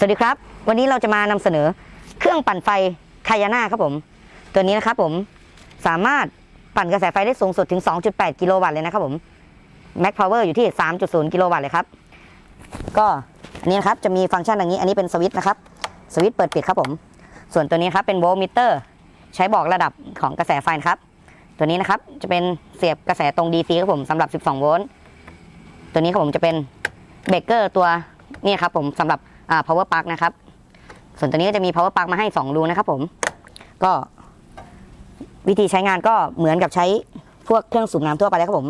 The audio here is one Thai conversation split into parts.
สวัสดีครับ วันนี้เราจะมานำเสนอเครื่องปั่นไฟคายาน่าครับผม ตัวนี้นะครับผมสามารถปั่นกระแสไฟได้สูงสุดถึง 2.8 กิโลวัตต์เลยนะครับผม Max Power อยู่ที่ 3.0 กิโลวัตต์เลยครับ ก็อันนี้นะครับจะมีฟังก์ชันอย่างนี้ อันนี้เป็นสวิตช์นะครับสวิตช์เปิดปิดครับผม ส่วนตัวนี้ครับเป็นโวลต์มิเตอร์ ใช้บอกระดับของกระแสไฟครับ ตัวนี้นะครับจะเป็นเสียบกระแสตรง DC ครับผมสำหรับ 12 โวลต์ตัวนี้ครับผมจะเป็นเบรกเกอร์ตัวนี่ครับผมสำหรับ power plug นะครับ ส่วนตัวนี้ก็จะมี power plug มาให้ 2 รูนะครับผม ก็วิธีใช้งานก็เหมือนกับใช้พวกเครื่องสูบน้ำทั่วไปเลยครับผม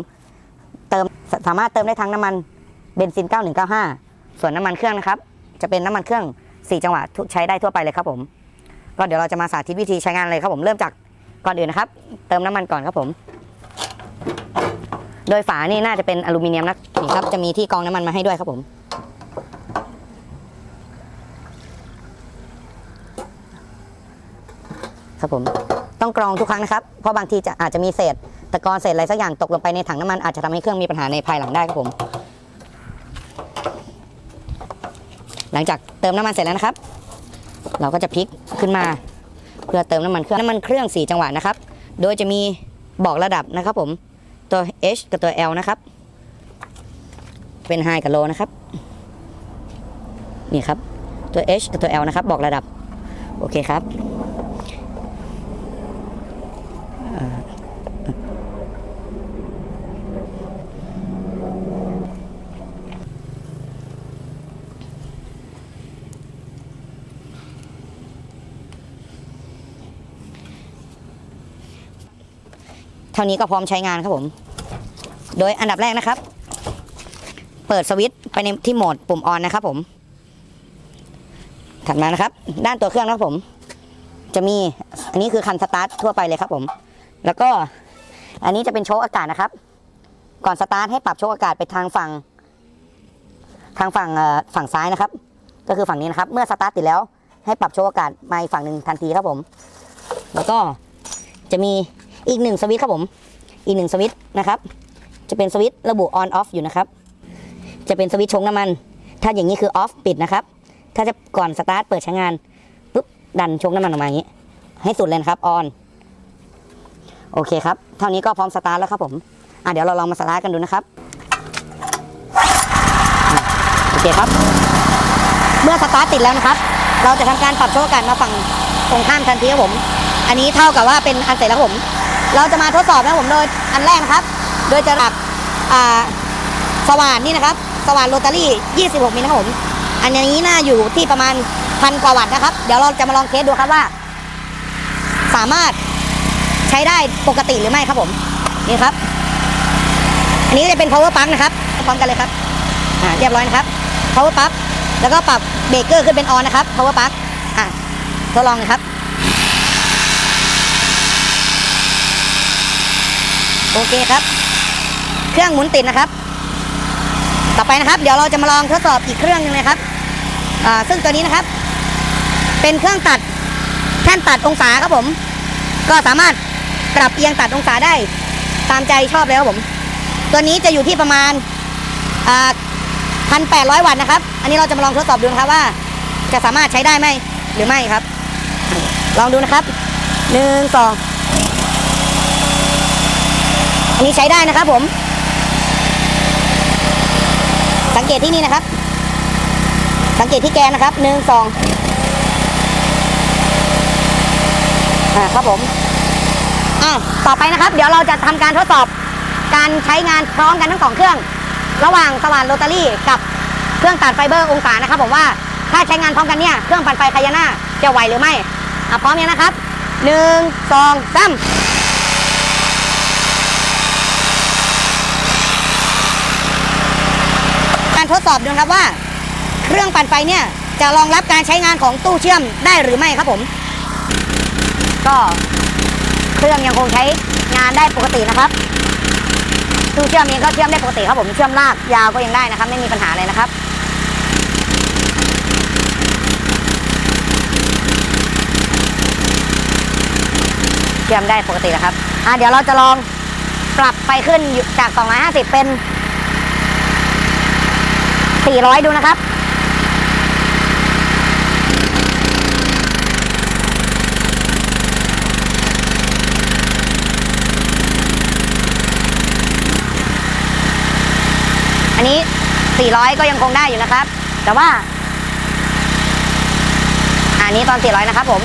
เติมสสามารถเติมได้ทั้งน้ำมันเบนซิน 9195 ส่วนน้ำมันเครื่องนะครับ จะเป็นน้ำมันเครื่อง 4 จังหวะใช้ได้ทั่วไปเลยครับผม ก็เดี๋ยวเราจะมาสาธิตวิธีใช้งานเลยครับผม เริ่มจากก่อนอื่นนะครับ เติมน้ำมันก่อนครับผม โดยฝานี่น่าจะเป็นอลูมิเนียมนะนี่ครับ จะมีที่กรองน้ำมันมาให้ด้วยครับผม ครับผมต้องกรองทุกครั้งนะครับ เพราะบางทีจะอาจจะมีเศษตะกอนเศษอะไรสักอย่างตกลงไปในถังน้ำมันอาจจะทำให้เครื่องมีปัญหาในภายหลังได้ครับผม หลังจากเติมน้ำมันเสร็จแล้วนะครับ เราก็จะพลิกขึ้นมา เพื่อเติมน้ำมันเครื่องน้ำมันเครื่อง 4 จังหวะนะครับ โดยจะมีบอกระดับนะครับผมตัว H กับตัว L นะครับ เป็น High กับ Low นะครับ นี่ครับตัว H กับตัว L นะครับ บอกระดับ โอเคครับ ท่านี้ก็พร้อมใช้งานครับผม โดยอันดับแรกนะครับ เปิดสวิตช์ไปในที่โหมดปุ่มออนนะครับผม ถัดมานะครับ ด้านตัวเครื่องนะครับผม จะมีอันนี้คือคันสตาร์ททั่วไปเลยครับผม แล้วก็อันนี้จะเป็นโชคอากาศนะครับ ก่อนสตาร์ทให้ปรับโชคอากาศไปทางฝั่ง ทางฝั่งฝั่งซ้ายนะครับ ก็คือฝั่งนี้นะครับ เมื่อสตาร์ทติดแล้วให้ปรับโชคอากาศมาอีกฝั่งหนึ่งทันทีครับผม แล้วก็จะมี อีกหนึ่งสวิตช์ครับผม อีกหนึ่งสวิตช์นะครับ จะเป็นสวิตช์ระบุ on off อยู่นะครับ จะเป็นสวิตช์ชงน้ำมัน ถ้าอย่างนี้คือ off ปิดนะครับ ถ้าจะก่อนสตาร์ทเปิดใช้งานปุ๊บดันชงน้ำมันออกมาอย่างนี้ ให้สุดเลยครับ on โอเคครับ เท่านี้ก็พร้อมสตาร์ทแล้วครับผม อะเดี๋ยวเราลองมาสตาร์ทกันดูนะครับ โอเคครับ เมื่อสตาร์ทติดแล้วนะครับ เราจะทำการปรับโชคอากาศมาฝั่งตรงข้ามทันทีครับผม อันนี้เท่ากับว่าเป็นอันเสร็จแล้วผม เราจะมาทดสอบนะผมโดยอันแรกนะครับ โดยจะดับสว่านนี่นะครับ สว่านโรตารี่ 26 มิลนะครับผม อันนี้น่าอยู่ที่ประมาณพันกว่าวัตต์นะครับ เดี๋ยวเราจะมาลองเทสดูครับว่า สามารถใช้ได้ปกติหรือไม่ครับผม นี่ครับ อันนี้จะเป็น power plug นะครับพร้อมกันเลยครับอ่าเรียบร้อยนะครับ power plug แล้วก็ปรับเบรกเกอร์ขึ้นเป็น on นะครับ power plug อะทดลองเลยครับ โอเคครับ เครื่องหมุนติดนะครับ ต่อไปนะครับ เดี๋ยวเราจะมาลองทดสอบอีกเครื่องหนึงนะครับอ่าซึ่งตัวนี้นะครับ เป็นเครื่องตัดแท่นตัดองศาครับผม ก็สามารถปรับเอียงตัดองศาได้ ตามใจชอบเลยครับผม ตัวนี้จะอยู่ที่ประมาณอ่าพันแปดร้อยวัตต์นะครับ อันนี้เราจะมาลองทดสอบดูนะครับว่า จะสามารถใช้ได้ไหมหรือไม่ครับ ลองดูนะครับหนึ่งสอง อันนี้ใช้ได้นะครับผม สังเกตที่นี่นะครับ สังเกตที่แกนนะครับหนึ่งสองอ่าครับผมอ่าต่อไปนะครับ เดี๋ยวเราจะทำการทดสอบ การใช้งานพร้อมกันทั้งสองเครื่อง ระหว่างสว่านโรตารี่กับเครื่องตัดไฟเบอร์องศานะครับ ผมว่าถ้าใช้งานพร้อมกันเนี่ยเครื่องปั่นไฟคายาน่าจะไหวหรือไม่อะพร้อมยังนะครับหนึ่งสองสามการ ทดสอบดูครับว่า เครื่องปั่นไฟเนี่ยจะรองรับการใช้งานของตู้เชื่อมได้หรือไม่ครับผม ก็เครื่องยังคงใช้งานได้ปกตินะครับตู้เชื่อมเองก็เชื่อมได้ปกติครับผมเชื่อมลากยาวก็ยังได้นะครับ ไม่มีปัญหาเลยนะครับเชื่อมได้ปกตินะครับอะเดี๋ยวเราจะลองปรับไฟขึ้นอยู่จาก 250 เป็น 400 ดูนะครับ อันนี้ 400 ก็ยังคงได้อยู่นะครับ แต่ว่า อันนี้ตอน 400 นะครับผม